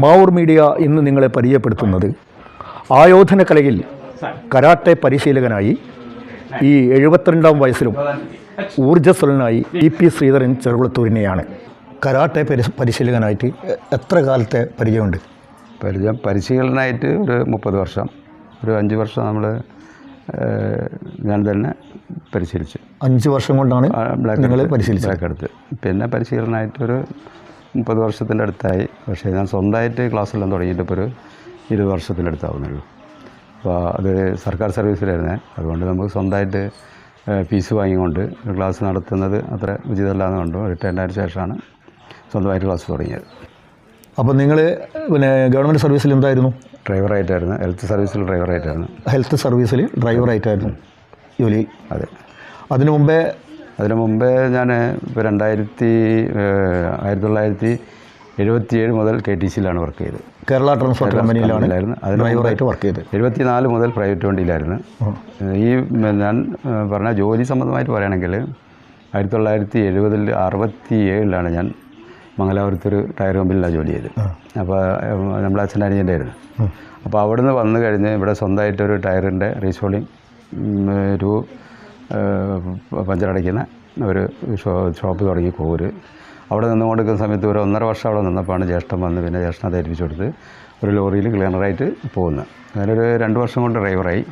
Mavoor media ഇന്ന് നിങ്ങളെ പരിചയപ്പെടുത്തുന്നത്. ആയോധന കലയിൽ കരാട്ടെ പരിശീലകനായി ഈ എഴുപത്തിരണ്ടാം വയസ്സിലും ഊർജസ്വലനായി ഇ പി ശ്രീധരൻ ചെറുകുളത്തൂരിനെയാണ് കരാട്ടെ പരി- പരിശീലകനായിട്ട് എത്ര കാലത്തെ പരിചയമുണ്ട്? പരിചയം പരിശീലനായിട്ട് ഒരു മുപ്പത് വർഷം. ഒരു അഞ്ച് വർഷം നമ്മൾ ഞാൻ തന്നെ പരിശീലിച്ചു. അഞ്ച് വർഷം കൊണ്ടാണ് നിങ്ങൾ പരിശീലിച്ചത്. പിന്നെ പരിശീലനമായിട്ടൊരു മുപ്പത് വർഷത്തിന്റെ അടുത്തായി. പക്ഷേ ഞാൻ സ്വന്തമായിട്ട് ക്ലാസ്സെല്ലാം തുടങ്ങിയിട്ട് ഇപ്പോൾ ഒരു ഇരുപത് വർഷത്തിന്റെ അടുത്താവുന്നുള്ളൂ. അപ്പോൾ അത് സർക്കാർ സർവീസിലായിരുന്നേ. അതുകൊണ്ട് നമുക്ക് സ്വന്തമായിട്ട് ഫീസ് വാങ്ങിക്കൊണ്ട് ക്ലാസ് നടത്തുന്നത് അത്ര ഉചിതമല്ലാന്ന് എന്ന് കണ്ടു റിട്ടയർഡായ ശേഷമാണ് സ്വന്തമായിട്ട് ക്ലാസ് തുടങ്ങിയത്. അപ്പോൾ നിങ്ങൾ പിന്നെ ഗവൺമെന്റ് സർവീസിൽ എന്തായിരുന്നു? ഡ്രൈവറായിട്ടായിരുന്നു. ഹെൽത്ത് സർവീസിൽ ഡ്രൈവറായിട്ടായിരുന്നു. ഹെൽത്ത് സർവീസിൽ ഡ്രൈവറായിട്ടായിരുന്നു ജോലി. അതെ. അതിനു മുമ്പേ അതിനു മുമ്പേ ഞാൻ ഇപ്പോൾ രണ്ടായിരത്തി ആയിരത്തി തൊള്ളായിരത്തി എഴുപത്തിയേഴ് മുതൽ കെ ടി സിയിലാണ് വർക്ക് ചെയ്തത്. കേരള ട്രാൻസ്പോർട്ട് കമ്പനിയിലാണ് ഡ്രൈവറായിട്ട് വർക്ക് ചെയ്തത്. എഴുപത്തിനാല് മുതൽ പ്രൈവറ്റ് വണ്ടിയിലായിരുന്നു. ഈ ഞാൻ പറഞ്ഞ ജോലി സംബന്ധമായിട്ട് പറയുകയാണെങ്കിൽ ആയിരത്തി തൊള്ളായിരത്തി എഴുപതിൽ അറുപത്തി ഏഴിലാണ് ഞാൻ മംഗലാപുരത്തൊരു ടയർ കമ്പനിയിലാണ് ജോലി ചെയ്തത്. അപ്പോൾ നമ്മുടെ നമ്മളെ അച്ഛന്റെ അനിയന്റെ ആയിരുന്നു. അപ്പോൾ അവിടുന്ന് വന്നു കഴിഞ്ഞ് ഇവിടെ സ്വന്തമായിട്ടൊരു ടയറിന്റെ റീസോളിങ് ഒരു ഏഹ്, പഞ്ചറടയ്ക്കുന്ന ഒരു ഷോ ഷോപ്പ് തുടങ്ങി കോര്. അവിടെ നിന്ന് കൊടുക്കുന്ന സമയത്ത് ഒരു ഒന്നര വർഷം അവിടെ നിന്നപ്പോഴാണ് ജ്യേഷ്ഠൻ വന്ന് പിന്നെ ജ്യേഷ്ഠൻ അത് ഏൽപ്പിച്ചു കൊടുത്ത് ഒരു ലോറിയിൽ ക്ലീനറായിട്ട് പോകുന്നത്. അങ്ങനൊരു രണ്ട് വർഷം കൊണ്ട് ഡ്രൈവറായി.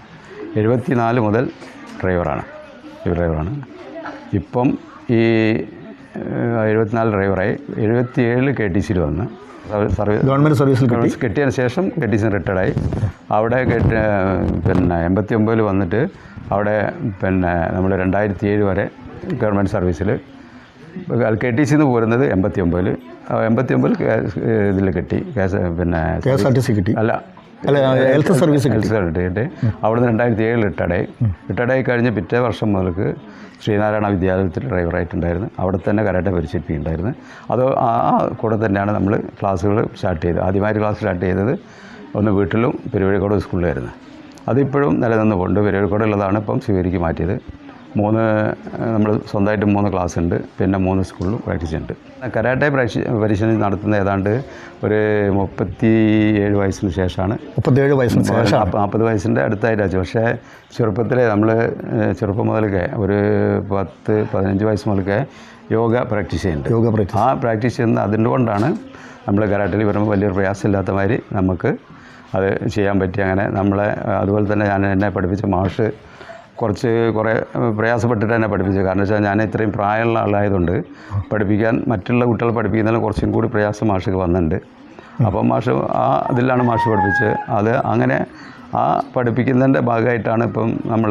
എഴുപത്തി നാല് മുതൽ ഡ്രൈവറാണ്. ഈ ഡ്രൈവറാണ്. ഇപ്പം ഈ എഴുപത്തിനാല് ഡ്രൈവറായി. എഴുപത്തി ഏഴിൽ കെ ടി സിയിൽ വന്ന്. സർവീസ് ഗവൺമെന്റ് സർവീസിൽ കിട്ടി? കിട്ടിയതിന് ശേഷം കെ ടി സി റിട്ടയർഡായി. അവിടെ കെട്ടി പിന്നെ എൺപത്തി ഒമ്പതിൽ വന്നിട്ട് അവിടെ പിന്നെ നമ്മൾ രണ്ടായിരത്തി ഏഴ് വരെ ഗവൺമെന്റ് സർവീസിൽ കെ ടി സിന്ന് പോരുന്നത് എൺപത്തി ഒമ്പതിൽ എൺപത്തി ഒമ്പതിൽ ഇതിൽ കിട്ടി. പിന്നെ K S R T C കിട്ടി. അല്ല. അല്ല ഹെൽത്ത് സർവീസ് കിട്ടി. ഹെൽത്ത് സർട്ടിഫിക്കറ്റ് അവിടുന്ന് രണ്ടായിരത്തി ഏഴിൽ റിട്ടയർഡായി റിട്ടയർഡായി കഴിഞ്ഞ് പിറ്റേ വർഷം മുതൽക്ക് ശ്രീനാരായണ വിദ്യാലയത്തിൽ ഡ്രൈവറായിട്ടുണ്ടായിരുന്നു. അവിടെ തന്നെ കരാട്ടെ പരിശീലിപ്പിക്കുന്നുണ്ടായിരുന്നു അത് ആ ആ കൂടെ തന്നെയാണ് നമ്മൾ ക്ലാസ്സുകൾ സ്റ്റാർട്ട് ചെയ്തത്. ആദ്യമായി ക്ലാസ് സ്റ്റാർട്ട് ചെയ്തത് ഒന്ന് വീട്ടിലും പെരുവഴിക്കോട് സ്കൂളിലായിരുന്നു. അതിപ്പോഴും നിലനിന്ന് കൊണ്ട് പെരുവഴിക്കോടുള്ളതാണ് ഇപ്പം ശിവരിക്ക് മാറ്റിയത്. മൂന്ന് നമ്മൾ സ്വന്തമായിട്ട് മൂന്ന് ക്ലാസ് ഉണ്ട് പിന്നെ മൂന്ന് സ്കൂളിലും പ്രാക്ടീസ് ഉണ്ട് കരാട്ടെ പരിശീലനം നടത്തുന്ന ഏതാണ്ട് ഒരു മുപ്പത്തി ഏഴ് വയസ്സിന് ശേഷമാണ്. മുപ്പത്തേഴ് വയസ്സിന് ശേഷം നാൽപ്പത് വയസ്സിന്റെ അടുത്തായിട്ടാச்சு പക്ഷേ ചെറുപ്പത്തിലെ നമ്മൾ ചെറുപ്പം മുതലൊക്കെ ഒരു പത്ത് പതിനഞ്ച് വയസ്സ് മുതലൊക്കെ യോഗ പ്രാക്ടീസ് ചെയ്യുന്നുണ്ട്. യോഗ പ്രാക്ടീസ്. ആ പ്രാക്ടീസ് ചെയ്യുന്ന അതിന്റെ കൊണ്ടാണ് നമ്മൾ കരാട്ടിൽ വരുമ്പോൾ വലിയൊരു പ്രയാസമില്ലാത്ത മാതിരി നമുക്ക് അത് ചെയ്യാൻ പറ്റി. അങ്ങനെ നമ്മളെ അതുപോലെ തന്നെ ഞാൻ എന്നെ പഠിപ്പിച്ച മാഷ് കുറച്ച് കുറേ പ്രയാസപ്പെട്ടിട്ട് എന്നെ പഠിപ്പിച്ചു. കാരണം വെച്ചാൽ ഞാൻ ഇത്രയും പ്രായമുള്ള ആളായതുകൊണ്ട് പഠിപ്പിക്കാൻ മറ്റുള്ള കുട്ടികളെ പഠിപ്പിക്കുന്നതിന് കുറച്ചും കൂടി പ്രയാസം മാഷക്ക് വന്നിട്ടുണ്ട്. അപ്പം മാഷ് ആ ഇതിലാണ് മാഷ് പഠിപ്പിച്ചത്. അത് അങ്ങനെ ആ പഠിപ്പിക്കുന്നതിന്റെ ഭാഗമായിട്ടാണ് ഇപ്പം നമ്മൾ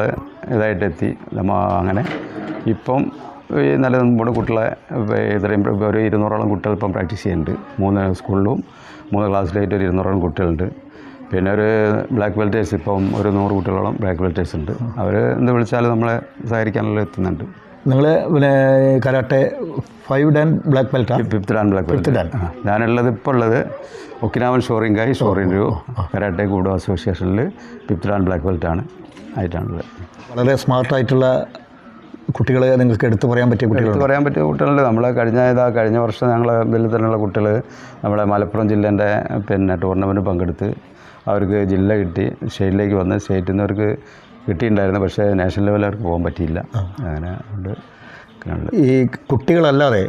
ഇതായിട്ട് എത്തി. അങ്ങനെ ഇപ്പം ഈ നല്ല നമ്മുടെ കുട്ടികളെ ഇത്രയും ഒരു ഇരുന്നൂറോളം കുട്ടികൾ ഇപ്പം പ്രാക്ടീസ് ചെയ്യുന്നുണ്ട്. മൂന്ന് സ്കൂളിലും മൂന്ന് ക്ലാസ്സിലായിട്ട് ഒരു ഇരുന്നൂറോളം കുട്ടികളുണ്ട്. പിന്നെ ഒരു ബ്ലാക്ക് ബെൽറ്റേഴ്സ് ഇപ്പം ഒരു നൂറ് കുട്ടികളോളം ബ്ലാക്ക് ബെൽറ്റേഴ്സ് ഉണ്ട്. അവർ എന്ത് വിളിച്ചാലും നമ്മളെ സഹകരിക്കാനുള്ള എത്തുന്നുണ്ട്. നിങ്ങൾ പിന്നെ karate five dan black belt fifth dan black belt dan ഞാനുള്ളത് ഇപ്പോൾ ഉള്ളത് ഒക്കിനാവൻ ഷോറിങ്കായി ഷോറിൻരു കരാട്ടെ കൂടോ അസോസിയേഷനിൽ ഫിഫ്ത്ത് ഡാൻ ബ്ലാക്ക് ബെൽറ്റാണ് ആയിട്ടാണുള്ളത്. വളരെ സ്മാർട്ടായിട്ടുള്ള കുട്ടികളെ നിങ്ങൾക്ക് എടുത്തു പറയാൻ പറ്റിയ കുട്ടികൾ എടുത്ത് പറയാൻ പറ്റിയ കുട്ടികളുണ്ട്. നമ്മൾ കഴിഞ്ഞ ഇതാ കഴിഞ്ഞ വർഷം ഞങ്ങളെ ഇതിൽ തന്നെയുള്ള കുട്ടികൾ നമ്മളെ മലപ്പുറം ജില്ലേന്റെ പിന്നെ ടൂർണമെന്റ് പങ്കെടുത്ത് അവർക്ക് ജില്ല കിട്ടി. സ്റ്റേറ്റിലേക്ക് വന്ന് സ്റ്റേറ്റിൽ നിന്ന് അവർക്ക് കിട്ടിയിട്ടുണ്ടായിരുന്നു. പക്ഷേ നാഷണൽ ലെവലിൽ അവർക്ക് പോകാൻ പറ്റിയില്ല. അങ്ങനെ ഉണ്ട്. ഈ കുട്ടികളല്ലാതെ.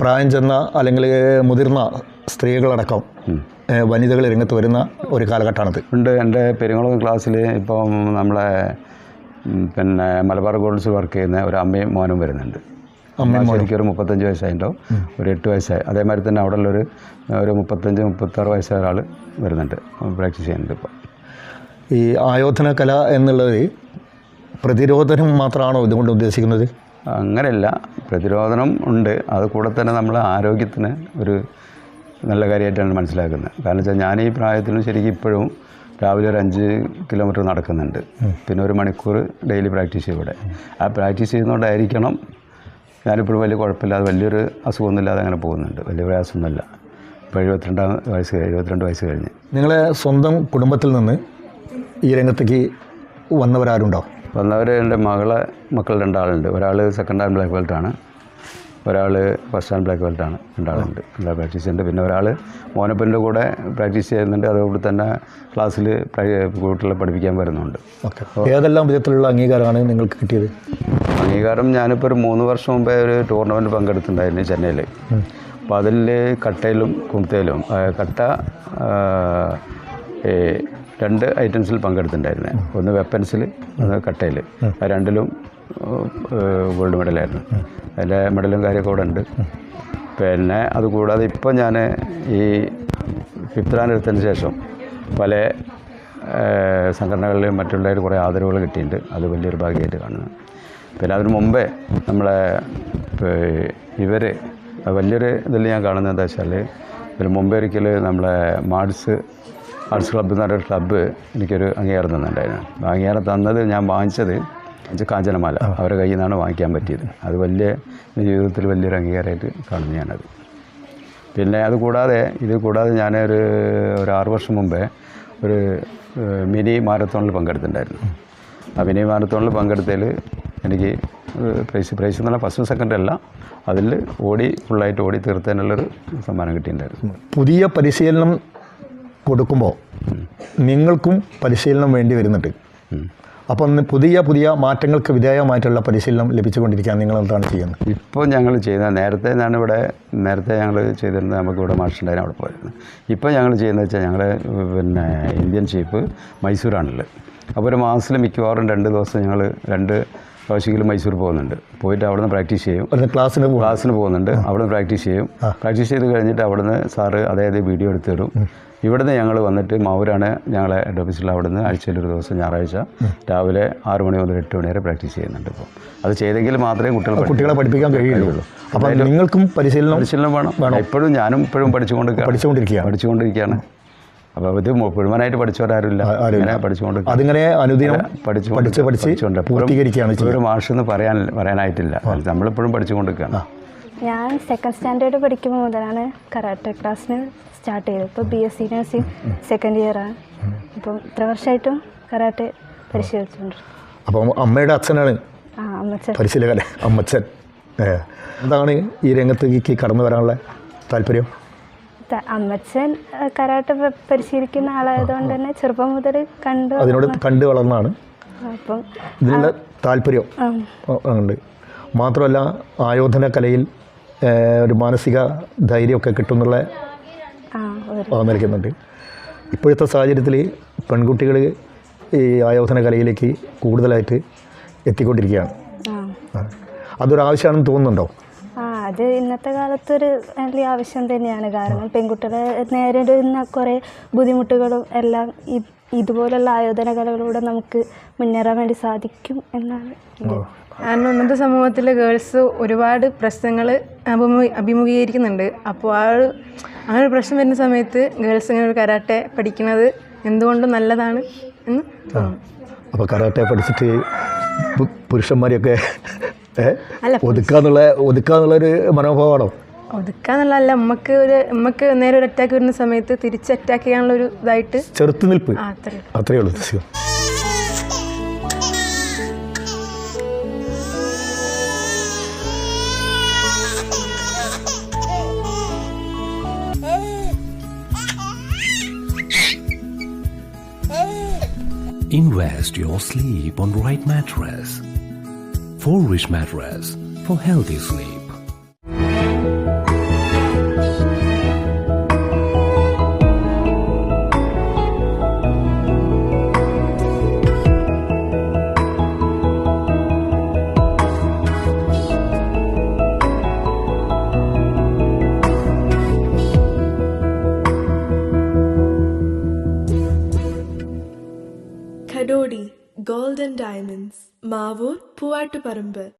പ്രായം ചെന്ന അല്ലെങ്കിൽ മുതിർന്ന സ്ത്രീകളടക്കം വനിതകൾ രംഗത്ത് വരുന്ന ഒരു കാലഘട്ടമാണിത്. ഉണ്ട്. എന്റെ പെരുங்குളം ക്ലാസ്സിൽ ഇപ്പം നമ്മളെ പിന്നെ മലബാർ ഗോൾഡ്സ് വർക്ക് ചെയ്യുന്ന ഒരു അമ്മയും മോനും വരുന്നുണ്ട്. ശരിക്കും ഒരു മുപ്പത്തഞ്ച് വയസ്സായിട്ടുണ്ടാവും. ഒരു എട്ട് വയസ്സായി. അതേമാതിരി തന്നെ അവിടെ ഉള്ളൊരു ഒരു മുപ്പത്തഞ്ച് മുപ്പത്താറ് വയസ്സായ ഒരാൾ വരുന്നുണ്ട്. പ്രാക്ടീസ് ചെയ്യുന്നുണ്ട് ഇപ്പോൾ ഈ ആയോധന കല എന്നുള്ളത് പ്രതിരോധനം മാത്രമാണോ ഇതുകൊണ്ട് ഉദ്ദേശിക്കുന്നത്? അങ്ങനെയല്ല. പ്രതിരോധനം ഉണ്ട്. അത് കൂടെ തന്നെ നമ്മൾ ആരോഗ്യത്തിന് ഒരു നല്ല കാര്യമായിട്ടാണ് മനസ്സിലാക്കുന്നത്. കാരണം വെച്ചാൽ ഞാൻ ഈ പ്രായത്തിലും ശരിക്കും ഇപ്പോഴും രാവിലെ ഒരു അഞ്ച് കിലോമീറ്റർ നടക്കുന്നുണ്ട്. പിന്നെ ഒരു മണിക്കൂർ ഡെയിലി പ്രാക്ടീസ് ചെയ്യും ഇവിടെ. ആ പ്രാക്ടീസ് ചെയ്യുന്നതുകൊണ്ടായിരിക്കണം ഞാനിപ്പോഴും വലിയ കുഴപ്പമില്ലാതെ വലിയൊരു അസുഖമൊന്നുമില്ലാതെ അങ്ങനെ പോകുന്നുണ്ട്. വലിയ പ്രയാസമൊന്നുമില്ല. ഇപ്പോൾ എഴുപത്തിരണ്ടാം വയസ്സ് എഴുപത്തിരണ്ട് വയസ്സ് കഴിഞ്ഞ്. നിങ്ങളെ സ്വന്തം കുടുംബത്തിൽ നിന്ന് ഈ രംഗത്തേക്ക് വന്നവരാരുണ്ടോ? വന്നവർ എന്റെ മകളെ മക്കൾ രണ്ടാളുണ്ട്. ഒരാൾ സെക്കൻഡ് ഹാൻഡ് ബ്ലാക്ക് ബെൽറ്റാണ് ഒരാൾ ഫസ്റ്റ് ഹാൻഡ് ബ്ലാക്ക് ബെൽറ്റാണ് രണ്ടാളുണ്ട്. എല്ലാ പ്രാക്ടീസ് ചെയ്യുന്നുണ്ട്. പിന്നെ ഒരാൾ മോനപ്പന്റെ കൂടെ പ്രാക്ടീസ് ചെയ്യുന്നുണ്ട്. അതുകൊണ്ട് തന്നെ ക്ലാസ്സിൽ കുട്ടികളെ പഠിപ്പിക്കാൻ വരുന്നുണ്ട്. ഓക്കെ. ഏതെല്ലാം വിധത്തിലുള്ള അംഗീകാരമാണ് നിങ്ങൾക്ക് കിട്ടിയത്? അംഗീകാരം ഞാനിപ്പോൾ ഒരു മൂന്ന് വർഷം മുമ്പേ ഒരു ടൂർണമെന്റ് പങ്കെടുത്തിട്ടുണ്ടായിരുന്നു ചെന്നൈയിൽ അപ്പോൾ അതിൽ കട്ടയിലും കുമ്പത്തയിലും ആ, കട്ട രണ്ട് ഐറ്റംസിൽ പങ്കെടുത്തിട്ടുണ്ടായിരുന്നു. ഒന്ന് വെപ്പൻസിൽ ഒന്ന് കട്ടയിൽ രണ്ടിലും ഗോൾഡ് മെഡലായിരുന്നു അതിന്റെ മെഡലും കാര്യമൊക്കെ അവിടെ ഉണ്ട്. പിന്നെ അതുകൂടാതെ ഇപ്പോൾ ഞാൻ ഈ റാങ്ക് എടുത്തതിന് ശേഷം പല സംഘടനകളിലും മറ്റുള്ളവർ കുറേ ആദരവുകൾ കിട്ടിയിട്ടുണ്ട്. അത് വലിയൊരു ഭാഗ്യമായിട്ട് കാണുന്നു. പിന്നെ അതിന് മുമ്പേ നമ്മളെ ഇവർ വലിയൊരു ഇതിൽ ഞാൻ കാണുന്നത് എന്താ വെച്ചാൽ ഇതിന് മുമ്പേ ഒരിക്കൽ നമ്മളെ മാർട്സ് ആർട്സ് ക്ലബ്ബ് എന്ന് പറഞ്ഞൊരു ക്ലബ്ബ് എനിക്കൊരു അംഗീകാരം തന്നിട്ടുണ്ടായിരുന്നു. അംഗീകാരം തന്നത് ഞാൻ വാങ്ങിച്ചത് കാഞ്ചനമാല. അവരുടെ കയ്യിൽ നിന്നാണ് വാങ്ങിക്കാൻ പറ്റിയത്. അത് വലിയ ജീവിതത്തിൽ വലിയൊരു അംഗീകാരമായിട്ട് കാണുന്നു ഞാനത്. പിന്നെ അത് കൂടാതെ ഇത് കൂടാതെ ഞാനൊരു ഒരു ആറു വർഷം മുമ്പേ ഒരു മിനി മാരത്തോണിൽ പങ്കെടുത്തിട്ടുണ്ടായിരുന്നു. ആ മിനി മാരത്തോണിൽ പങ്കെടുത്തതിൽ എനിക്ക് പ്രൈസ് പ്രൈസ് എന്ന് പറഞ്ഞാൽ ഫസ്റ്റും സെക്കൻഡ് അല്ല. അതിൽ ഓടി ഫുള്ളായിട്ട് ഓടി തീർത്തതിനുള്ളൊരു സമ്മാനം കിട്ടിയിട്ടുണ്ടായിരുന്നു. പുതിയ പരിശീലനം കൊടുക്കുമ്പോൾ നിങ്ങൾക്കും പരിശീലനം വേണ്ടി വരുന്നുണ്ട്. അപ്പം ഇന്ന് പുതിയ പുതിയ മാറ്റങ്ങൾക്ക് വിധേയമായിട്ടുള്ള പരിശീലനം ലഭിച്ചുകൊണ്ടിരിക്കാൻ നിങ്ങൾ എന്താണ് ചെയ്യുന്നത്? ഇപ്പോൾ ഞങ്ങൾ ചെയ്യുന്ന നേരത്തെ ഇവിടെ നേരത്തെ ഞങ്ങൾ ചെയ്തിരുന്നത് നമുക്ക് നമുക്കിവിടെ മാഷുണ്ടായിരുന്നു അവിടെ പോയിരുന്നു. ഇപ്പോൾ ഞങ്ങൾ ചെയ്യുന്നത് വെച്ചാൽ ഞങ്ങൾ പിന്നെ ഇന്ത്യൻ ഷീപ്പ് മൈസൂരാണുള്ളത്. അപ്പോൾ ഒരു മാസത്തിൽ മിക്കവാറും രണ്ട് ദിവസം ഞങ്ങൾ രണ്ട് പ്രാവശ്യമെങ്കിലും മൈസൂർ പോകുന്നുണ്ട്. പോയിട്ട് അവിടുന്ന് പ്രാക്ടീസ് ചെയ്യും. ക്ലാസ്സിന് ക്ലാസ്സിന് പോകുന്നുണ്ട്. അവിടുന്ന് പ്രാക്ടീസ് ചെയ്യും. പ്രാക്ടീസ് ചെയ്ത് കഴിഞ്ഞിട്ട് അവിടുന്ന് സാറ് അതായത് വീഡിയോ എടുത്ത് തരും ഇവിടുന്ന് ഞങ്ങൾ വന്നിട്ട് മാവൂരാണ് ഞങ്ങളെ ഹെഡ് ഓഫീസിൽ അവിടുന്ന് ആഴ്ചയിൽ ഒരു ദിവസം ഞായറാഴ്ച രാവിലെ ആറ് മണി മുതൽ എട്ട് മണി വരെ പ്രാക്ടീസ് ചെയ്യുന്നുണ്ട് ഇപ്പോൾ അത് ചെയ്തെങ്കിൽ മാത്രമേ കുട്ടികൾ കുട്ടികളെ പഠിപ്പിക്കാൻ കഴിയുള്ളൂ. അപ്പോൾ നിങ്ങൾക്കും പരിശീലനം പരിശീലനം വേണം. എപ്പോഴും ഞാനും ഇപ്പോഴും പഠിച്ചുകൊണ്ട് പഠിച്ചുകൊണ്ടിരിക്കുകയാണ്. പഠിച്ചുകൊണ്ടിരിക്കുകയാണ്. അപ്പോൾ ഇത് മുഴുവനായിട്ട് പഠിച്ചവരാരുമില്ല. അങ്ങനെ പഠിച്ചുകൊണ്ട് അതിങ്ങനെ അനുദിനം പഠിച്ചു പഠിച്ച് പഠിച്ച് പഠിച്ചുകൊണ്ട് പൂർത്തീകരിക്കുകയാണ് ഒരു മാഷെന്ന് പറയാൻ പറയാനായിട്ടില്ല. നമ്മളിപ്പോഴും പഠിച്ചുകൊണ്ടിരിക്കുകയാണ്. ഞാൻ സെക്കൻഡ് സ്റ്റാൻഡേർഡ് പഠിക്കുമ്പോൾ മുതലാണ് കരാട്ടെ ക്ലാസ്സിന് സ്റ്റാർട്ട് ചെയ്തത്. ഇപ്പോൾ B S C nursing second ഇയറാണ് ഇപ്പം ഇത്ര വർഷമായിട്ടും കരാട്ടെ പരിശീലിച്ചുകൊണ്ട് അപ്പം അമ്മയുടെ അച്ഛനാണ്? ആ അമ്മച്ചൻ. പരിശീലകൻ അമ്മച്ചൻ. എന്താണ് ഈ രംഗത്തേക്ക് കടന്നു വരാനുള്ള താല്പര്യം? അമ്മച്ചൻ കരാട്ട് പരിശീലിക്കുന്ന ആളായതുകൊണ്ട് തന്നെ ചെറുപ്പം മുതൽ കണ്ടു അതിനോട് കണ്ടു വളർന്നാണ്. അപ്പം ഇതിനുള്ള താല്പര്യം ഉണ്ട് മാത്രമല്ല ആയോധന കലയിൽ ഒരു മാനസിക ധൈര്യമൊക്കെ കിട്ടുന്നുള്ള നൽകുന്നുണ്ട് ഇപ്പോഴത്തെ സാഹചര്യത്തിൽ പെൺകുട്ടികൾ ഈ ആയോധന കലയിലേക്ക് കൂടുതലായിട്ട് എത്തിക്കൊണ്ടിരിക്കുകയാണ്. അതൊരാവശ്യമാണെന്ന് തോന്നുന്നുണ്ടോ? അത് ഇന്നത്തെ കാലത്തൊരു വലിയ ആവശ്യം തന്നെയാണ്. കാരണം പെൺകുട്ടികളെ നേരിടുന്ന കുറേ ബുദ്ധിമുട്ടുകളും എല്ലാം ഇതുപോലുള്ള ആയോധന കലകളിലൂടെ നമുക്ക് മുന്നേറാൻ വേണ്ടി സാധിക്കും എന്നാണ് കാരണം ഇന്നത്തെ സമൂഹത്തിൽ ഗേൾസ് ഒരുപാട് പ്രശ്നങ്ങൾ അഭിമുഖീ അഭിമുഖീകരിക്കുന്നുണ്ട്. അപ്പോൾ ആ ഒരു അങ്ങനെ ഒരു പ്രശ്നം വരുന്ന സമയത്ത് ഗേൾസ് ഇങ്ങനെ ഒരു കരാട്ടെ പഠിക്കുന്നത് എന്തുകൊണ്ടും നല്ലതാണ് എന്ന് അപ്പോൾ കരാട്ടെ പഠിച്ചിട്ട് പുരുഷന്മാരെയൊക്കെ അല്ല, ഒതുക്കാന്നുള്ള ഒരു മനോഭാവമാണോ ഒതുക്കാന്നുള്ളതല്ല നമുക്ക് ഒരു നമുക്ക് നേരെ ഒരു അറ്റാക്ക് വരുന്ന സമയത്ത് തിരിച്ച് അറ്റാക്ക് ചെയ്യാനുള്ള ഒരു ഇതായിട്ട് ചെറുത്തുനിൽപ്പ്. അത്രേ ഉള്ളൂ. Invest your sleep on right mattress. for Rich Mattress for healthy sleep. Kadodi, Gold and Diamonds, Mavur, Mavoor Poovattuparamba